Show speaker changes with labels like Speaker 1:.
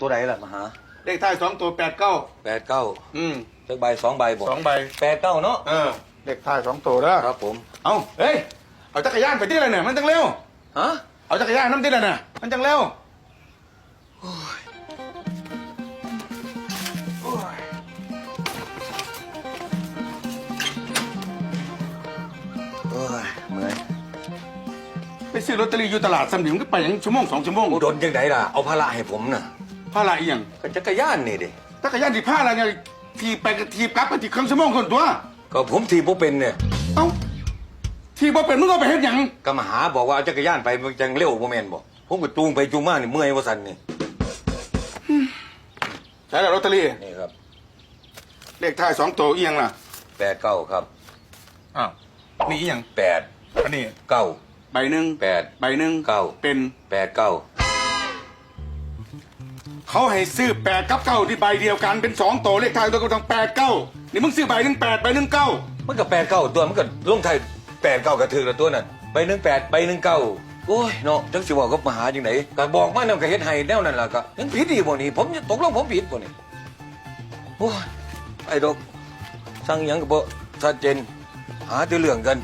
Speaker 1: ตัวไหนล่ะมาหา
Speaker 2: เลขท้ายสองตัวแปดเก้า
Speaker 1: แปดเก้า
Speaker 2: อืม
Speaker 1: จักใบสองใบบอก
Speaker 2: สองใบ
Speaker 1: แปดเก้าเนาะ
Speaker 2: เออเลขท้ายสองตัวเด้อ
Speaker 1: ครับผม
Speaker 2: เอาเฮ้ยเอาจักรยานไปที่ไรเนี่ยมันจังเร็ว
Speaker 1: ฮะ
Speaker 2: เอาจักรยานน้ำที่ไรเนี่ยมันจังเร็ว
Speaker 1: โอ้ยเมื่อย
Speaker 2: ไปซื้อลอตเตอรี่อยู่ตลาดสำนิมก็ไปอย่างชั่วโมงสองชั่วโมง
Speaker 1: โดนจังไดล่ะเอาภาระให้ผมน่ะ
Speaker 2: ผ้าลายอีหยัง
Speaker 1: ก็จักรยานนี่ดิ
Speaker 2: จักรยานที่ผ้าอะไรเนี่ยทีไปกับทีกลับไปที่เครื่องชั่วโมงคนตัว
Speaker 1: ก็ผมทีบ่เป็นเนี่ย
Speaker 2: เอ้าทีบ่เป็นมึงก็ไปเฮ็ดหยัง
Speaker 1: ก็มาหาบอกว่าเอาจักรยานไปมันจังเร็วบ่แม่นบ่ผมก็จูงไปจูงมานี่เมื่อยว่าซั่นนี่
Speaker 2: ใช่แล้วลอตเตอรี่
Speaker 1: นี่ครับ
Speaker 2: เลขท้ายสองตัวอีหยังล่ะ
Speaker 1: แปดเก้าครับ
Speaker 2: อ้าวนี่อีหยัง
Speaker 1: แปด
Speaker 2: อันนี้
Speaker 1: เก้า
Speaker 2: ใบหนึ่ง
Speaker 1: แปด
Speaker 2: ใบหนึ่ง
Speaker 1: เก้า
Speaker 2: เป็น
Speaker 1: แปดเก้า
Speaker 2: เขาให้ซื้อแปดกับเก้าที่ใบเดียวกันเป็นสองตัวเลขท้ายตัวก็ต้องแปดเก้านี่มึงซื้อใบหนึ่งแปดใบหนึ่งเก้า
Speaker 1: มันก็แปดเก้าตัวมันก็ลงไทายแปดเก้ากระถือละตัวนั่นใบหนึ่งแปดใบหนึ่งเก้าโอ้ยเนาะจังสิบอกก็มาหาจังไหนก็บอกมาแนวก็เฮ็ดให้แนวนั่นล่ะก็ยังผิดอีกบ่นี่ผมตกลงผมผิดบ่นี่โอ้ยไอ้ดอกสั่งหยังก็บ่ชัดเจนหาแต่เรื่องกัน